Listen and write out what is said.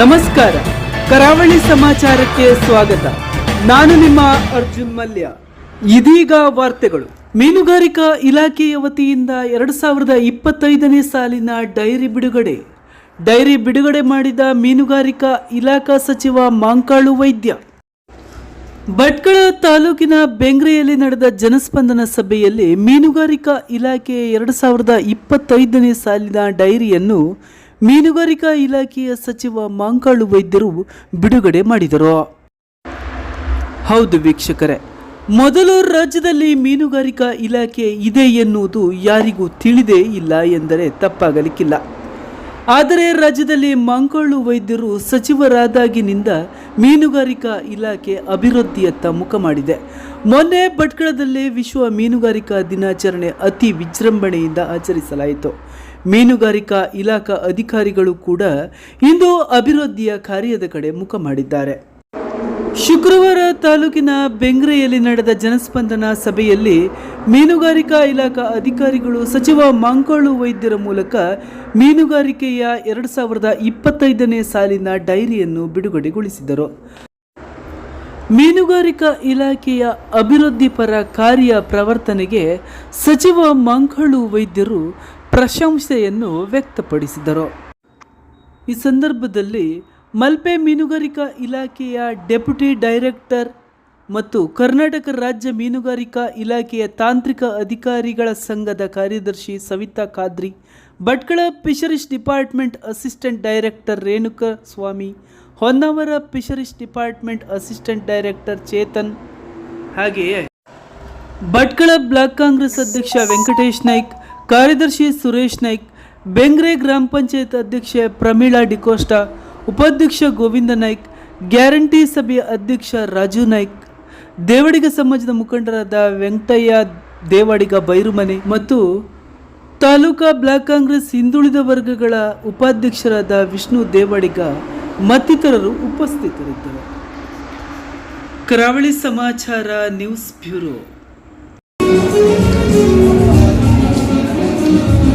ನಮಸ್ಕಾರ. ಕರಾವಳಿ ಸಮಾಚಾರಕ್ಕೆ ಸ್ವಾಗತ. ನಾನು ನಿಮ್ಮ ಅರ್ಜುನ್ ಮಲ್ಯ. ಇದೀಗ ವಾರ್ತೆಗಳು. ಮೀನುಗಾರಿಕಾ ಇಲಾಖೆಯ ವತಿಯಿಂದ ಎರಡು ಸಾವಿರದ ಇಪ್ಪತ್ತೈದನೇ ಸಾಲಿನ ಡೈರಿ ಬಿಡುಗಡೆ. ಡೈರಿ ಬಿಡುಗಡೆ ಮಾಡಿದ ಮೀನುಗಾರಿಕಾ ಇಲಾಖಾ ಸಚಿವ ಮಾಂಕಾಳು ವೈದ್ಯ. ಭಟ್ಕಳ ತಾಲೂಕಿನ ಬೆಂಗ್ರೆಯಲ್ಲಿ ನಡೆದ ಜನಸ್ಪಂದನ ಸಭೆಯಲ್ಲಿ ಮೀನುಗಾರಿಕಾ ಇಲಾಖೆ ಎರಡು ಸಾವಿರದ ಇಪ್ಪತ್ತೈದನೇ ಸಾಲಿನ ಡೈರಿಯನ್ನು ಮೀನುಗಾರಿಕಾ ಇಲಾಖೆಯ ಸಚಿವ ಮಾಂಕಾಳು ವೈದ್ಯರು ಬಿಡುಗಡೆ ಮಾಡಿದರು. ಹೌದು ವೀಕ್ಷಕರೇ, ಮೊದಲು ರಾಜ್ಯದಲ್ಲಿ ಮೀನುಗಾರಿಕಾ ಇಲಾಖೆ ಇದೆ ಎನ್ನುವುದು ಯಾರಿಗೂ ತಿಳಿದೇ ಇಲ್ಲ ಎಂದರೆ ತಪ್ಪಾಗಲಿಕ್ಕಿಲ್ಲ. ಆದರೆ ರಾಜ್ಯದಲ್ಲಿ ಮಾಂಕಾಳು ವೈದ್ಯರು ಸಚಿವರಾದಾಗಿನಿಂದ ಮೀನುಗಾರಿಕಾ ಇಲಾಖೆ ಅಭಿವೃದ್ಧಿಯತ್ತ ಮುಖ ಮಾಡಿದೆ. ಮೊನ್ನೆ ಭಟ್ಕಳದಲ್ಲಿ ವಿಶ್ವ ಮೀನುಗಾರಿಕಾ ದಿನಾಚರಣೆ ಅತಿ ವಿಜೃಂಭಣೆಯಿಂದ ಆಚರಿಸಲಾಯಿತು. ಮೀನುಗಾರಿಕಾ ಇಲಾಖಾ ಅಧಿಕಾರಿಗಳು ಕೂಡ ಇಂದು ಅಭಿವೃದ್ಧಿಯ ಕಾರ್ಯದ ಕಡೆ ಮುಖ ಮಾಡಿದ್ದಾರೆ. ಶುಕ್ರವಾರ ತಾಲೂಕಿನ ಬೆಂಗ್ರೆಯಲ್ಲಿ ನಡೆದ ಜನಸ್ಪಂದನ ಸಭೆಯಲ್ಲಿ ಮೀನುಗಾರಿಕಾ ಇಲಾಖಾ ಅಧಿಕಾರಿಗಳು ಸಚಿವ ಮಂಕೋಳು ವೈದ್ಯರ ಮೂಲಕ ಮೀನುಗಾರಿಕೆಯ ಎರಡು ಸಾವಿರದ ಇಪ್ಪತ್ತೈದನೇ ಸಾಲಿನ ಡೈರಿಯನ್ನು ಬಿಡುಗಡೆಗೊಳಿಸಿದರು. ಮೀನುಗಾರಿಕಾ ಇಲಾಖೆಯ ಅಭಿವೃದ್ಧಿಪರ ಕಾರ್ಯ ಪ್ರವರ್ತನೆಗೆ ಸಚಿವ ಮಂಕಳು ವೈದ್ಯರು ಪ್ರಶಂಸೆಯನ್ನು ವ್ಯಕ್ತಪಡಿಸಿದರು. ಈ ಸಂದರ್ಭದಲ್ಲಿ ಮಲ್ಪೆ ಮೀನುಗಾರಿಕಾ ಇಲಾಖೆಯ ಡೆಪ್ಯೂಟಿ ಡೈರೆಕ್ಟರ್ ಮತ್ತು ಕರ್ನಾಟಕ ರಾಜ್ಯ ಮೀನುಗಾರಿಕಾ ಇಲಾಖೆಯ ತಾಂತ್ರಿಕ ಅಧಿಕಾರಿಗಳ ಸಂಘದ ಕಾರ್ಯದರ್ಶಿ Savita Khadri, Bhatkal fisheries department assistant director Renuka Swamy, Honnavar fisheries department assistant director Chetan ಹಾಗೆಯೇ ಭಟ್ಕಳ ಬ್ಲಾಕ್ ಕಾಂಗ್ರೆಸ್ ಅಧ್ಯಕ್ಷ ವೆಂಕಟೇಶ್ ನಾಯ್ಕ್ ಕಾರ್ಯದರ್ಶಿ ಸುರೇಶ್ ನಾಯ್ಕ್, ಬೆಂಗ್ರೆ ಗ್ರಾಮ ಪಂಚಾಯತ್ ಅಧ್ಯಕ್ಷೆ ಪ್ರಮೀಳಾ ಡಿಕೋಸ್ಟಾ, ಉಪಾಧ್ಯಕ್ಷ ಗೋವಿಂದ ನಾಯ್ಕ್, ಗ್ಯಾರಂಟಿ ಸಭೆಯ ಅಧ್ಯಕ್ಷ ರಾಜು ನಾಯ್ಕ್, ದೇವಡಿಗ ಸಮಾಜದ ಮುಖಂಡರಾದ ವೆಂಕಟಯ್ಯ, ದೇವಾಡಿಗ ಬೈರುಮನೆ ಮತ್ತು ತಾಲೂಕಾ ಬ್ಲಾಕ್ ಕಾಂಗ್ರೆಸ್ ಹಿಂದುಳಿದ ವರ್ಗಗಳ ಉಪಾಧ್ಯಕ್ಷರಾದ ವಿಷ್ಣು ದೇವಾಡಿಗ ಮತ್ತಿತರರು ಉಪಸ್ಥಿತರಿದ್ದರು. ಕರಾವಳಿ ಸಮಾಚಾರ ನ್ಯೂಸ್ ಬ್ಯೂರೋ. Thank you.